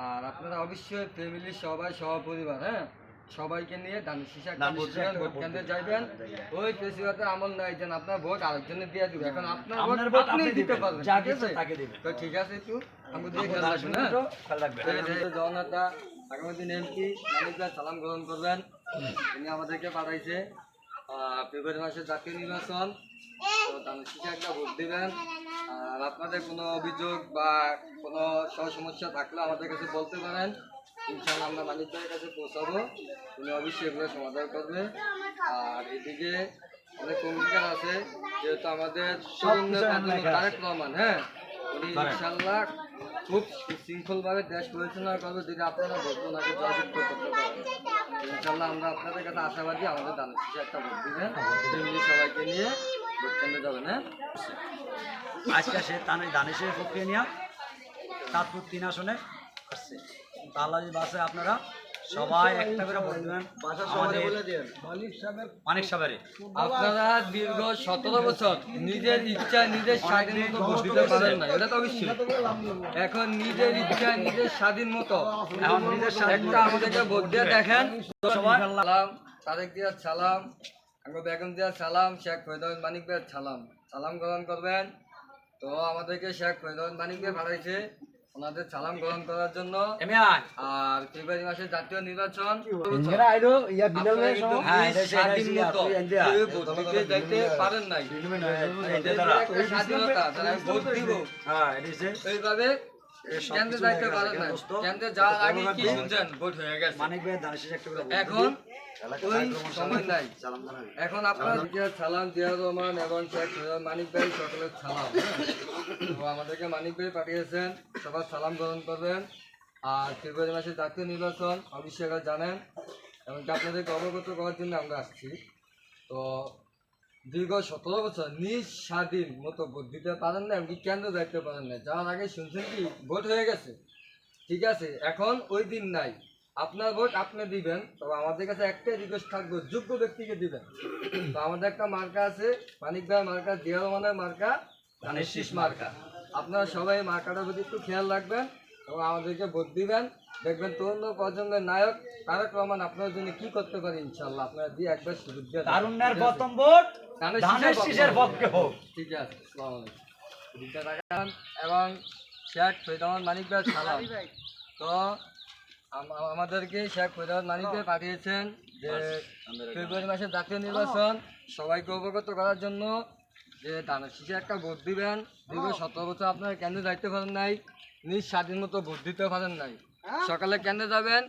আর আপনারা অবশ্যই ফ্যামিলি সবাই সহপরিবার হ্যাঁ? সবাইকে নিয়ে দানের শীষে একটা ভোট কেন্দ্রে। যাইবেন। ওই পেশিবাদের আমল নাই যেন আপনার ভোট আরেকজনের দিয়ে দিবে। এখন আপনার ভোট আপনি দিতে পারবেন ঠিক আছে? তাকে দিবেন। তো ঠিক আছে একটু আমাকে দিয়ে আমাদের খেয়াল রাখবেন। হ্যাঁ খেয়াল আগামী দিন এমপি মানিক সালাম গ্রহণ করবেন। তিনি আমাদেরকে পাঠাইছে। ফেব্রুয়ারি মাসে জাতীয় নির্বাচন। তো দানের শীষে একটা ভোট দিবেন। আর আপনাদের কোনো অভিযোগ বা কোনো সমস্যা থাকলে আমাদের কাছে বলতে পারেন। ইনশাল্লাহ আমরা ভাইয়ের কাছে পৌঁছাবো। উনি অবশ্যই এগুলো সমাধান করবে। আর এদিকে অনেক কমিটিকার আছে যেহেতু আমাদের। তারেক রহমান হ্যাঁ? উনি ইনশাল্লাহ খুব শৃঙ্খলভাবে দেশ পরিচালনা করবে। যদি আপনারা ভোট ওনাকে জয়যুক্ত করতে পারেন ইনশাল্লাহ আমরা আপনাদের কাছে আশাবাদী, আমাদের দান শীষে একটা ভোট দিবেন। সবাইকে নিয়ে ভোট কেন্দ্রে যাবেন হ্যাঁ? আজকে সে তানে দানেশের প্রক্রিয়া নিয়ে চাঁদপুর তিন আসনে আসছে। তাহলে বাসে আপনারা সবাই একটা করে ভোট দেবেন। আমাদের মানিক সাহেবের আপনারা দীর্ঘ সতেরো বছর নিজের ইচ্ছা নিজের স্বাধীন মতো ভোট দিতে পারেন না এটা তো অবশ্যই। এখন নিজের ইচ্ছা নিজের স্বাধীন মতো। এখন নিজের একটা আমাদেরকে ভোট দিয়ে দেখেন। সালাম। তারেক দিয়ার সালাম। আঙ্গো বেগম দিয়ার সালাম। শেখ ফৈদুল মানিক ভাইয়ের সালাম। সালাম গ্রহণ করবেন। তো আমাদেরকে শেখ মানিক ভাই পাঠাইছে। ওনাদের চালান গ্রহণ করার জন্য। আর ফেব্রুয়ারি মাসে জাতীয় নির্বাচন। হ্যাঁ, যাইতে পারেন নাই। স্বাধীনতা ভোট দিব। হ্যাঁ এইভাবে মানিক এখন আপনার সালাম। জিয়া রহমান এবং শেখ ভাই সকলের সালাম হ্যাঁ? তো আমাদেরকে মানিক ভাই পাঠিয়েছেন সবার সালাম গ্রহণ করবেন। আর ফেব্রুয়ারি মাসে জাতীয় নির্বাচন অবশ্যই জানেন। এমনকি আপনাদেরকে অবগত করার জন্য আমরা আসছি। তো দীর্ঘ সতেরো বছর নিজ স্বাধীন মতো ভোট দিতে পারেন না এমনকি কেন্দ্র দায়িত্ব পারেন না যাওয়ার আগে শুনছেন কি? ভোট হয়ে গেছে। ঠিক আছে এখন ওই দিন নাই। আপনার ভোট আপনি দিবেন তবে আমাদের কাছে একটাই রিকোয়েস্ট থাকবে যোগ্য ব্যক্তিকে দিবেন। তো আমাদের একটা মার্কা আছে মানিক ভাই মার্কা জিয়া রহমানের মার্কা মার্কা। আপনারা সবাই মার্কাটার প্রতি একটু খেয়াল রাখবেন। এবং আমাদেরকে ভোট দিবেন দেখবেন তরুণ প্রজন্মের নায়ক তারেক রহমান আপনার জন্য কি করতে পারে ইনশাল্লাহ আপনারা দিয়ে একবার সুযোগ দিয়ে। তারুণ্যের প্রথম ভোট ধানের শীষের পক্ষে হোক ঠিক আছে আসসালামু আলাইকুম। এবং শেখ ফৈদামান মানিক ভাই সালাম। তো আমাদেরকে শেখ ফৈদামান মানিক ভাই পাঠিয়েছেন যে ফেব্রুয়ারি মাসে জাতীয় নির্বাচন। সবাইকে অবগত করার জন্য যে দানা শীষে একটা ভোট দিবেন দীর্ঘ সতেরো বছর আপনারা কেন্দ্রে যাইতে পারেন নাই নিজ স্বাধীন মতো ভোট দিতে পারেন নাই। সকালে কেন্দ্রে যাবেন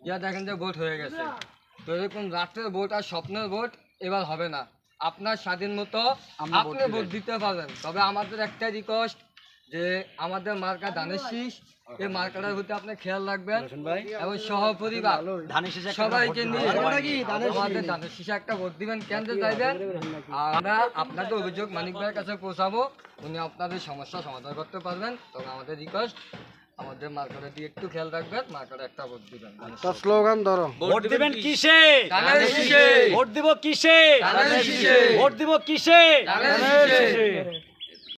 যা দেখেন যে ভোট হয়ে গেছে। তো এরকম রাত্রের ভোট আর স্বপ্নের ভোট এবার হবে না। আপনার স্বাধীন মতো আপনি ভোট দিতে পারেন তবে আমাদের একটাই রিকোয়েস্ট যে আমাদের মার্কা ধানের শীষ এই মার্কাটার প্রতি আপনি খেয়াল রাখবেন। এবং সহপরিবার সবাইকে নিয়ে। আমাদের ধানের শীষে একটা ভোট দিবেন কেন্দ্রে যাইবেন। আর আমরা আপনাদের অভিযোগ মানিক ভাইয়ের কাছে পৌঁছাবো। উনি আপনাদের সমস্যা সমাধান করতে পারবেন। তবে আমাদের রিকোয়েস্ট আমাদের মার্কাটা দিয়ে একটু খেয়াল রাখবেন মার্কাটা একটা ভোট দিবেন। তার স্লোগান ধরো। ভোট দিবেন কিসে? ভোট দিব কিসে? ভোট দিব কিসে?